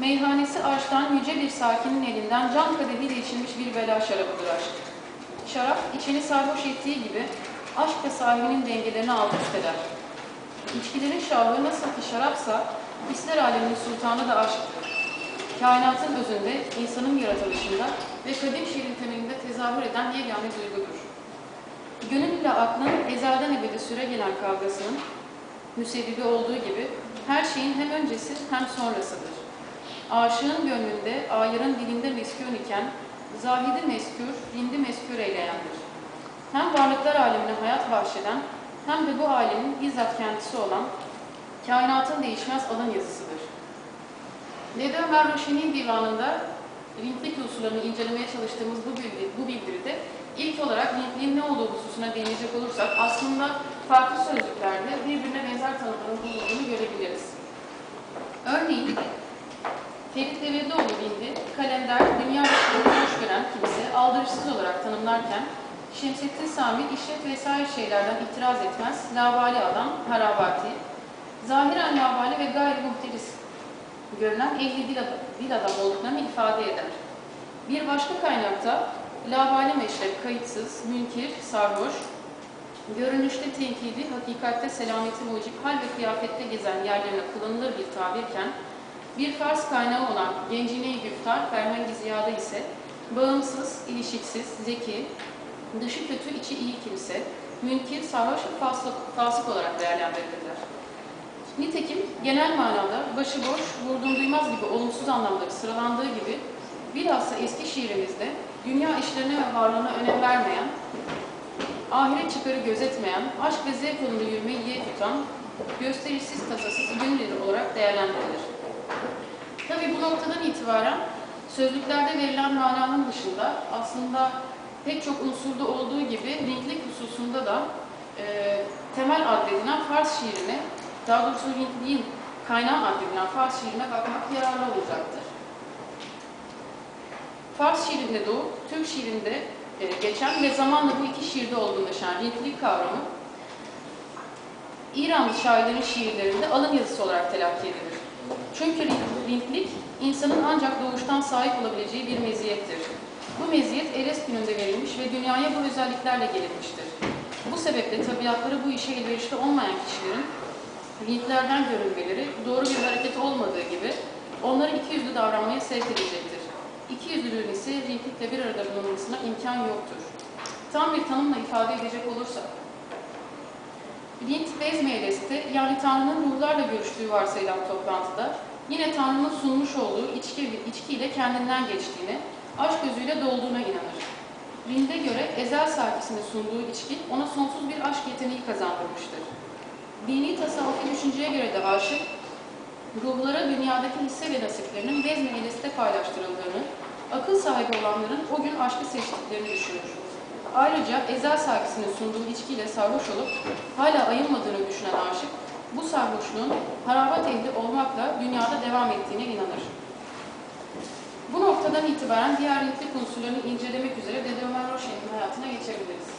Meyhanesi aştan yüce bir sakinin elinden can kadehiyle içilmiş bir bela şarabıdır aşk. Şarap içini sarhoş ettiği gibi aşk da sahibinin dengelerini alt üst eder. İçkilerin şahı nasıl ki şarapsa, hisler aleminin sultanı da aşktır. Kainatın özünde, insanın yaratılışında ve kadim şiirin temelinde tezahür eden yegane duygudur. Gönül ile aklın ezelden ebede süre gelen kavgasının müsebbibi olduğu gibi her şeyin hem öncesi hem sonrasıdır. Aşığın gönlünde, ayırın dilinde meskun iken, zahidi meskür, dindi meskür eyleyendir. Hem varlıklar alemine hayat bahşeden, hem de bu alemin bizzat kendisi olan, kainatın değişmez alın yazısıdır. Dede Ömer Roşen'in divanında Linklik unsurlarını incelemeye çalıştığımız bu, bildi, bu bildiride ilk olarak linkliğin ne olduğu hususuna değinecek olursak aslında farklı sözlüklerde birbirine benzer tanımların bulunduğunu görebiliriz. Örneğin Ferit Devletoğlu Bindi, kalender, dünya işlerini hoş gören kimse aldırışsız olarak tanımlarken Şemsettin Sami işlet vesaire şeylerden itiraz etmez, lavali adam, harabati, zahiren lavali ve gayri muhteris görülen ehli dil, adam, dil adam olduklarını ifade eder. Bir başka kaynakta lavali meşrep, kayıtsız, münkir, sarhoş, görünüşte tenkidi, hakikatte selameti mucip, hal ve kıyafette gezen yerlerine kullanılır bir tabirken, bir Fars kaynağı olan Gencine-i Güftar, Fermengi Ziya'da ise bağımsız, ilişiksiz, zeki, dışı kötü, içi iyi kimse, münkir, sarhoş ve fasık, fasık olarak değerlendirilirler. Nitekim genel manada başıboş, vurdum duymaz gibi olumsuz anlamları sıralandığı gibi bilhassa eski şiirimizde dünya işlerine ve varlığına önem vermeyen, ahiret çıkarı gözetmeyen, aşk ve zevk yolunda yürümeyi yiye tutan, gösterişsiz tasasız gönülleri olarak değerlendirilir. Tabi bu noktadan itibaren sözlüklerde verilen mananın dışında aslında pek çok unsurda olduğu gibi linklik hususunda da e, temel addedilen Fars şiirine daha doğrusu Hintliğin kaynağı addedilen Fars şiirine bakmak yararlı olacaktır. Fars şiirinde doğup, Türk şiirinde e, geçen ve zamanla bu iki şiirde olgunlaşan Hintlik kavramı, İranlı şairlerin şiirlerinde alın yazısı olarak telakki edilir. Çünkü Hintlik, insanın ancak doğuştan sahip olabileceği bir meziyettir. Bu meziyet Eres gününde verilmiş ve dünyaya bu özelliklerle gelinmiştir. Bu sebeple tabiatları bu işe elverişli olmayan kişilerin linklerden görünmeleri doğru bir hareket olmadığı gibi onları iki yüzlü davranmaya sevk edecektir. İki yüzlülüğün ise linklikle bir arada bulunmasına imkan yoktur. Tam bir tanımla ifade edecek olursak, Lint Bezmeyles'te yani Tanrı'nın ruhlarla görüştüğü varsayılan toplantıda yine Tanrı'nın sunmuş olduğu içki, içkiyle kendinden geçtiğine, aşk gözüyle dolduğuna inanır. Rind'e göre ezel sakisine sunduğu içki ona sonsuz bir aşk yeteneği kazandırmıştır. Dini tasavvufi düşünceye göre de aşık, ruhlara dünyadaki hisse ve nasiplerinin bezme eleste paylaştırıldığını, akıl sahibi olanların o gün aşkı seçtiklerini düşünür. Ayrıca ezel sakisinin sunduğu içkiyle sarhoş olup hala ayılmadığını düşünen aşık, bu sarhoşluğun harabat ehli olmakla dünyada devam ettiğine inanır. Bu noktadan itibaren diğer linklik unsurlarını incelemek üzere Dede Ömer Roşen'in hayatına geçebiliriz.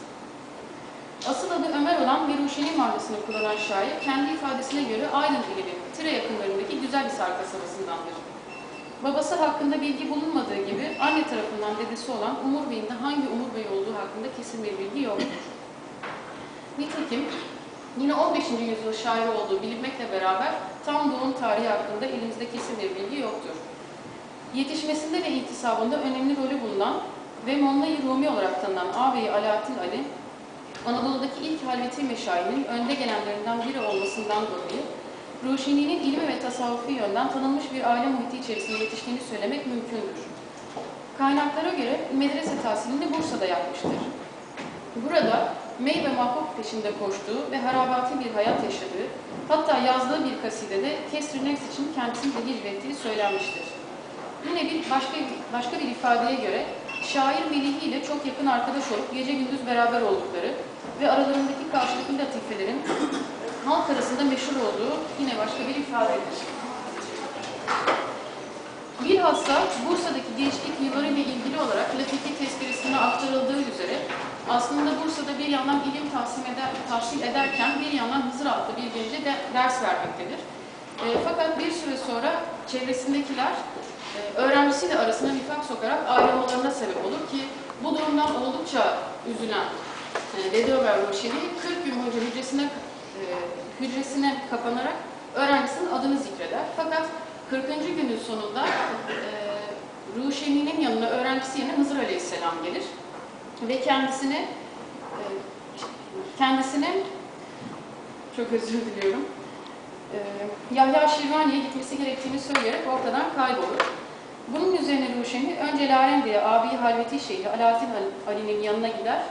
Asıl adı Ömer olan ve Ruşeni mahallesini kullanan şair, kendi ifadesine göre Aydın ilinin Tire yakınlarındaki güzel bir kasabasındandır. Babası hakkında bilgi bulunmadığı gibi anne tarafından dedesi olan Umur Bey'in de hangi Umur Bey olduğu hakkında kesin bir bilgi yoktur. Nitekim yine 15. yüzyıl şairi olduğu bilinmekle beraber tam doğum tarihi hakkında elimizde kesin bir bilgi yoktur. Yetişmesinde ve intisabında önemli rolü bulunan ve Molla-i Rumi olarak tanınan ağabeyi Alaaddin Ali, Anadolu'daki ilk halveti meşayinin önde gelenlerinden biri olmasından dolayı Ruşini'nin ilmi ve tasavvufi yönden tanınmış bir aile muhiti içerisinde yetiştiğini söylemek mümkündür. Kaynaklara göre medrese tahsilini Bursa'da yapmıştır. Burada mey ve mahbub peşinde koştuğu ve harabati bir hayat yaşadığı, hatta yazdığı bir kasidede kesr nefs için kendisini de hicvettiği söylenmiştir. Yine bir başka, başka bir ifadeye göre şair Melihi ile çok yakın arkadaş olup gece gündüz beraber oldukları ve aralarındaki karşılıklı latifelerin halk arasında meşhur olduğu yine başka bir ifadedir. Bilhassa Bursa'daki gençlik yıllarıyla ilgili olarak Latife tezkeresine aktarıldığı üzere aslında Bursa'da bir yandan ilim tahsil, eder, tahsil ederken bir yandan Hızır adlı bir gence de ders vermektedir. E, fakat bir süre sonra çevresindekiler e, öğrencisiyle arasına nifak sokarak ayrılmalarına sebep olur ki bu durumdan oldukça üzülen e, Dede Ömer Roşeli 40 gün boyunca hücresine, hücresine kapanarak öğrencisinin adını zikreder. Fakat 40. günün sonunda e, Ruşeni'nin yanına öğrencisi yerine Hızır Aleyhisselam gelir ve kendisine e, kendisine çok özür diliyorum. E, Yahya Şirvani'ye gitmesi gerektiğini söyleyerek ortadan kaybolur. Bunun üzerine Ruşeni önce Larendi'ye abi Halveti Şeyhi Alaaddin Ali'nin yanına gider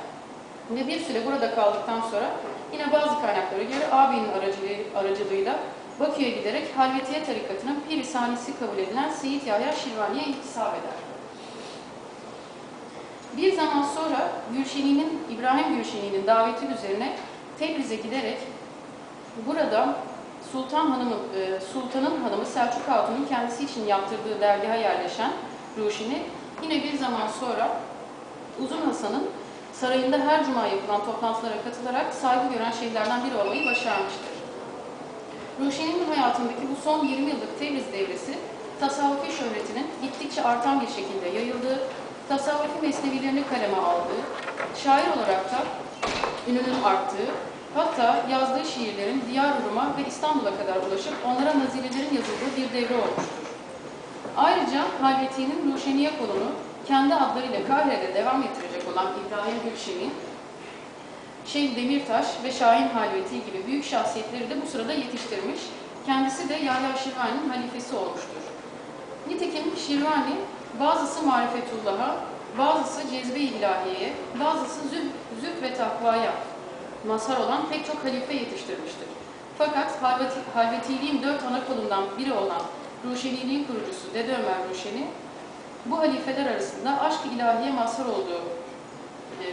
ve bir süre burada kaldıktan sonra yine bazı kaynaklara göre aracılığı, aracılığıyla Bakü'ye giderek Halvetiye tarikatının pir sanisi kabul edilen Seyit Yahya Şirvani'ye intisap eder. Bir zaman sonra Gülşeni'nin, İbrahim Gülşeni'nin daveti üzerine Tebriz'e giderek burada Sultan Hanım'ın, e, Sultan'ın hanımı Selçuk Hatun'un kendisi için yaptırdığı dergaha yerleşen Ruşini yine bir zaman sonra Uzun Hasan'ın sarayında her cuma yapılan toplantılara katılarak saygı gören şeyhlerden biri olmayı başarmıştır. Ruşeni'nin hayatındaki bu son 20 yıllık Tebriz devresi tasavvufi şöhretinin gittikçe artan bir şekilde yayıldığı, tasavvufi mesnevilerini kaleme aldığı, şair olarak da ününün arttığı, hatta yazdığı şiirlerin Diyarbakır'a ve İstanbul'a kadar ulaşıp onlara nazilelerin yazıldığı bir devre olmuştur. Ayrıca Halveti'nin Ruşeniye kolunu kendi adlarıyla Kahire'de devam ettirecek olan İbrahim Gülşen'i, Şeyh Demirtaş ve Şahin Halveti gibi büyük şahsiyetleri de bu sırada yetiştirmiş. Kendisi de Yahya Şirvani'nin halifesi olmuştur. Nitekim Şirvani bazısı marifetullah'a, bazısı cezbe-i ilahiyeye, bazısı züh, züh ve takvaya mazhar olan pek çok halife yetiştirmiştir. Fakat Halveti, Halvetiliğin dört ana kolundan biri olan Ruşeniliğin kurucusu Dede Ömer Ruşeni, bu halifeler arasında aşk-ı ilahiye mazhar olduğu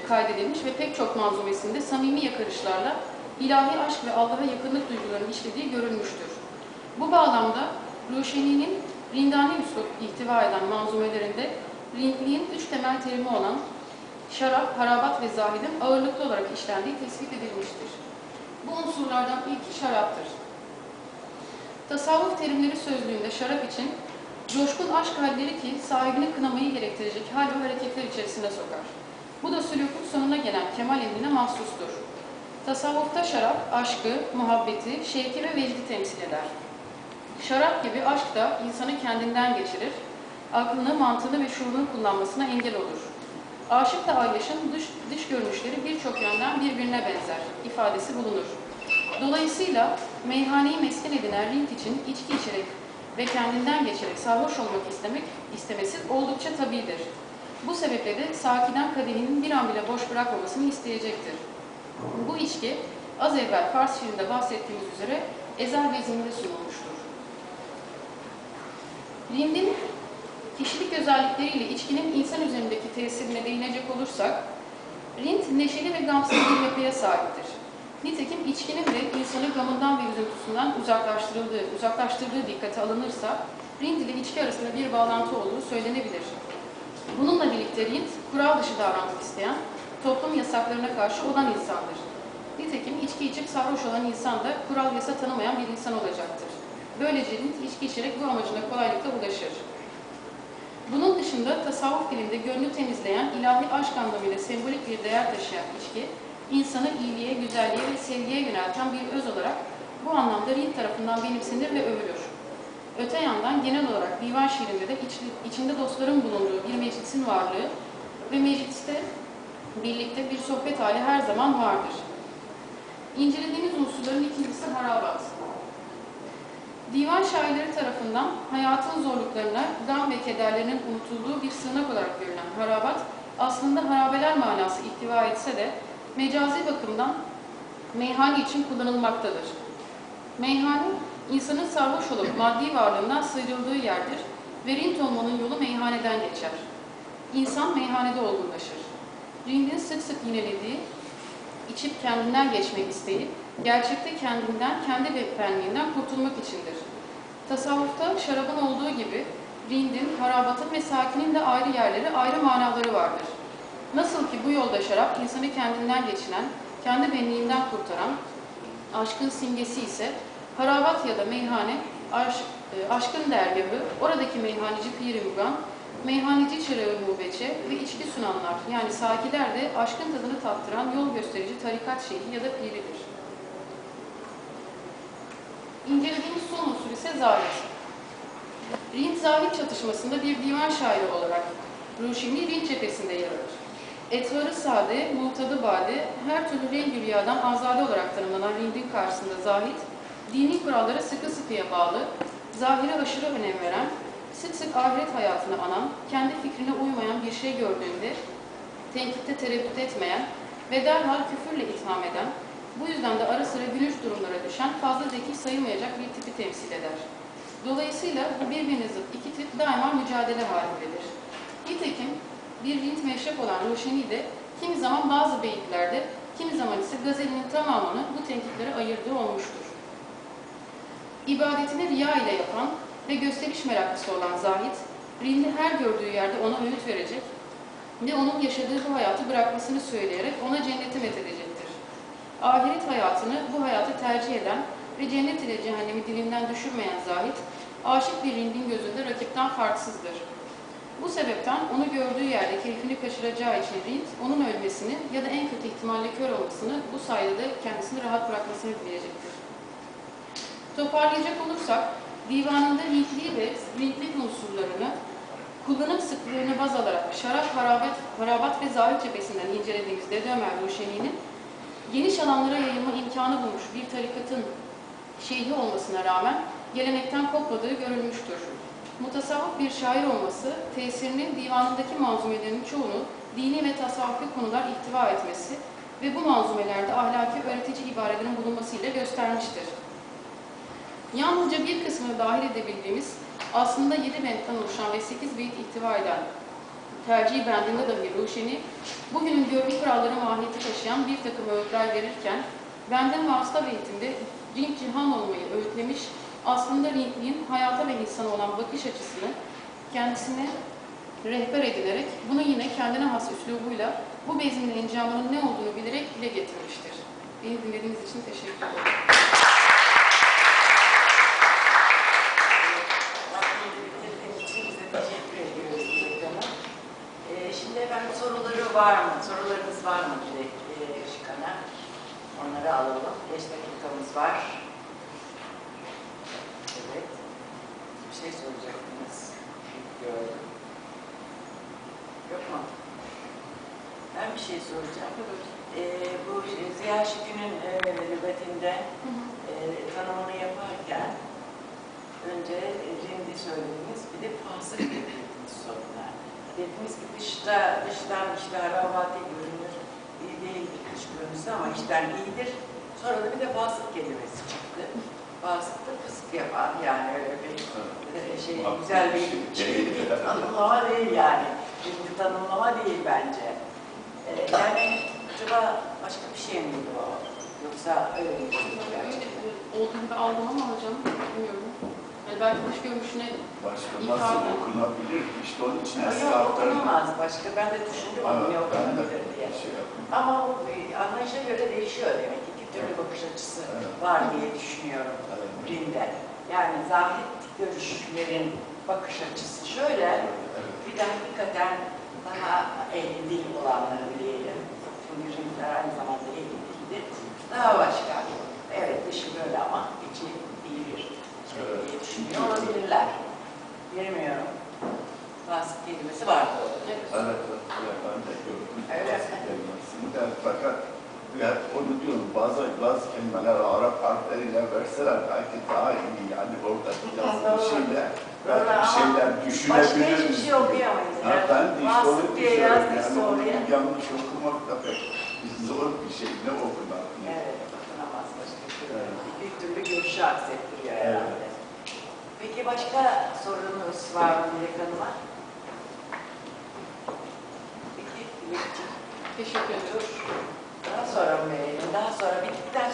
kaydedilmiş ve pek çok manzumesinde samimi yakarışlarla ilahi aşk ve Allah'a yakınlık duygularını işlediği görülmüştür. Bu bağlamda Ruşeni'nin Rindani üslup ihtiva eden manzumelerinde Rindliğin üç temel terimi olan şarap, harabat ve zahidin ağırlıklı olarak işlendiği tespit edilmiştir. Bu unsurlardan ilki şaraptır. Tasavvuf terimleri sözlüğünde şarap için coşkun aşk halleri ki sahibini kınamayı gerektirecek hal ve hareketler içerisine sokar. Bu da sülükün sonuna gelen kemal emrine mahsustur. Tasavvufta şarap, aşkı, muhabbeti, şevki ve vecdi temsil eder. Şarap gibi aşk da insanı kendinden geçirir, aklını, mantığını ve şuurunu kullanmasına engel olur. Aşıkla Ayyaş'ın dış, dış görünüşleri birçok yönden birbirine benzer ifadesi bulunur. Dolayısıyla meyhaneyi mesken edinen Rint için içki içerek ve kendinden geçerek sarhoş olmak istemek istemesi oldukça tabidir. Bu sebeple de Saki'den kadehinin bir an bile boş bırakmamasını isteyecektir. Bu içki az evvel Fars şiirinde bahsettiğimiz üzere ezel vezminde sunulmuştur. Rind'in kişilik özellikleriyle içkinin insan üzerindeki tesirine değinecek olursak, Rind neşeli ve gamsız bir yapıya sahiptir. Nitekim içkinin de insanı gamından ve üzüntüsünden uzaklaştırıldığı, uzaklaştırdığı dikkate alınırsa, Rind ile içki arasında bir bağlantı olduğu söylenebilir. Bununla birlikte Rind, kural dışı davranmak isteyen, toplum yasaklarına karşı olan insandır. Nitekim içki içip sarhoş olan insan da kural yasa tanımayan bir insan olacaktır. Böylece Rind içki içerek bu amacına kolaylıkla ulaşır. Bunun dışında tasavvuf dilinde gönlü temizleyen, ilahi aşk anlamıyla sembolik bir değer taşıyan içki, insanı iyiliğe, güzelliğe ve sevgiye yönelten bir öz olarak bu anlamda Rind tarafından benimsenir ve övülür. Öte yandan genel olarak divan şiirinde de iç, içinde dostların bulunduğu bir meclisin varlığı ve mecliste birlikte bir sohbet hali her zaman vardır. İncelediğimiz unsurların ikincisi harabat. Divan şairleri tarafından hayatın zorluklarına, gam ve kederlerinin unutulduğu bir sığınak olarak görülen harabat, aslında harabeler manası ihtiva etse de mecazi bakımdan meyhane için kullanılmaktadır. Meyhane, insanın sarhoş olup maddi varlığından sıyrıldığı yerdir ve rint olmanın yolu meyhaneden geçer. İnsan meyhanede olgunlaşır. Rindin sık sık yinelediği, içip kendinden geçmek isteği, gerçekte kendinden, kendi benliğinden kurtulmak içindir. Tasavvufta şarabın olduğu gibi rindin, harabatın ve sakinin de ayrı yerleri, ayrı manaları vardır. Nasıl ki bu yolda şarap insanı kendinden geçiren, kendi benliğinden kurtaran, aşkın simgesi ise harabat ya da meyhane, aşk, e, Aşkın Dergahı, oradaki meyhaneci Pir-i Mugan, meyhaneci çırağı Nubeçe ve içki sunanlar yani sakiler de aşkın tadını tattıran yol gösterici tarikat şeyhi ya da piridir. İncelediğimiz son unsur ise zahit. Rint zahit çatışmasında bir divan şairi olarak Ruşini Rint cephesinde yer alır. Etvarı sade, muhtadı bade, her türlü rengi rüyadan azade olarak tanımlanan Rint'in karşısında zahit, dini kurallara sıkı sıkıya bağlı, zahire aşırı önem veren, sık sık ahiret hayatını anan, kendi fikrine uymayan bir şey gördüğünde tenkitte tereddüt etmeyen ve derhal küfürle itham eden, bu yüzden de ara sıra gülünç durumlara düşen fazla zeki sayılmayacak bir tipi temsil eder. Dolayısıyla bu birbirine zıt iki tip daima mücadele halindedir. Nitekim bir Hint meşrep olan Roşeni de kimi zaman bazı beyitlerde, kimi zaman ise gazelinin tamamını bu tenkitlere ayırdığı olmuştur. İbadetini riya ile yapan ve gösteriş meraklısı olan Zahid, Rind'i her gördüğü yerde ona öğüt verecek ve onun yaşadığı bu hayatı bırakmasını söyleyerek ona cenneti methedecektir. Ahiret hayatını bu hayatı tercih eden ve cennet ile cehennemi dilinden düşürmeyen Zahid, aşık bir Rind'in gözünde rakipten farksızdır. Bu sebepten onu gördüğü yerde keyfini kaçıracağı için Rind, onun ölmesini ya da en kötü ihtimalle kör olmasını, bu sayede de kendisini rahat bırakmasını dileyecektir. Toparlayacak olursak, divanında Hintli ve Rintlik unsurlarını kullanım sıklığını baz alarak şarap, harabat, harabat ve zahit cephesinden incelediğimizde Dede Ömer Ruşeni'nin geniş alanlara yayılma imkanı bulmuş bir tarikatın şeyhi olmasına rağmen gelenekten kopmadığı görülmüştür. Mutasavvıf bir şair olması, tesirinin divanındaki manzumelerinin çoğunu dini ve tasavvufi konular ihtiva etmesi ve bu manzumelerde ahlaki öğretici ibarelerin bulunmasıyla göstermiştir. Yalnızca bir kısmını dahil edebildiğimiz aslında 7 bentten oluşan ve 8 beyit ihtiva eden tercih bendinde dahi Ruşeni, bugünün görgü kuralları mahiyeti taşıyan bir takım öğütler verirken, benden vasıta beytinde Rint cihan olmayı öğütlemiş, aslında Rintliğin hayata ve insana olan bakış açısını kendisine rehber edinerek, bunu yine kendine has üslubuyla bu bezmin encamının ne olduğunu bilerek dile getirmiştir. Beni dinlediğiniz için teşekkür ederim. Var mı? Sorularınız var mı Dilek e, Şıkan'a? Onları alalım. 5 dakikamız var. Evet. Bir şey soracaktınız. Gördüm. Yok mu? Ben bir şey soracağım. Ee, bu Ziya Şükrü'nün e, nöbetinde e, tanımını yaparken önce Rindi söylediniz, bir de fasık dediniz sonra. Dediniz ki dışta, dıştan işte haravati görünür, iyi değildir dış görünüşü ama içten iyidir. Sonra da bir de fasık kelimesi çıktı. Fasık da fısık yapan yani öyle bir e, şey, güzel bir şey, bir tanımlama değil yani. Şimdi tanımlama değil bence. E, yani acaba başka bir şey miydi o? Yoksa öyle mi? Öyle olduğunu da aldım ama hocam bilmiyorum. Yani belki dış görünüşüne Başka İfade. nasıl okunabilir ki? İşte onun için Yok eski yok harfler- okunamaz başka. Ben de düşündüm ama ne Evet, ben de okunabilir diye. şey. Ama o e, anlayışa göre değişiyor demek ki. İki türlü bakış açısı Evet. var diye düşünüyorum Evet. Rinde. Yani zahit görüşlerin bakış açısı şöyle, Evet. bir de hakikaten daha ehli dil olanları diyelim. Çünkü Rindler aynı zamanda ehli dildir. Daha başka. Evet dışı böyle ama içi iyi bir şey Evet. Diye düşünüyor olabilirler. Bilmiyorum. Fasık kelimesi vardı orada. Evet. Evet, evet, evet, ben de gördüm. Öyle. Fakat ya onu diyorum bazı bazı kelimeler Arap harfleriyle verseler belki daha iyi yani orada yazılı şeyler belki bir şeyler Başka düşünebiliriz. hiçbir şey okuyamayız. Ha, ben de işte onu düşünüyorum yani onu yanlış okumak da pek zor bir şey ne okumak. Evet, okunamaz başka türlü. Evet. Bir türlü görüşü aksettiriyor Evet. herhalde. Peki başka sorunuz var mı Dilek Hanım'a? Peki, Dilekciğim. teşekkür ederim. Daha sonra mı? Daha sonra bittikten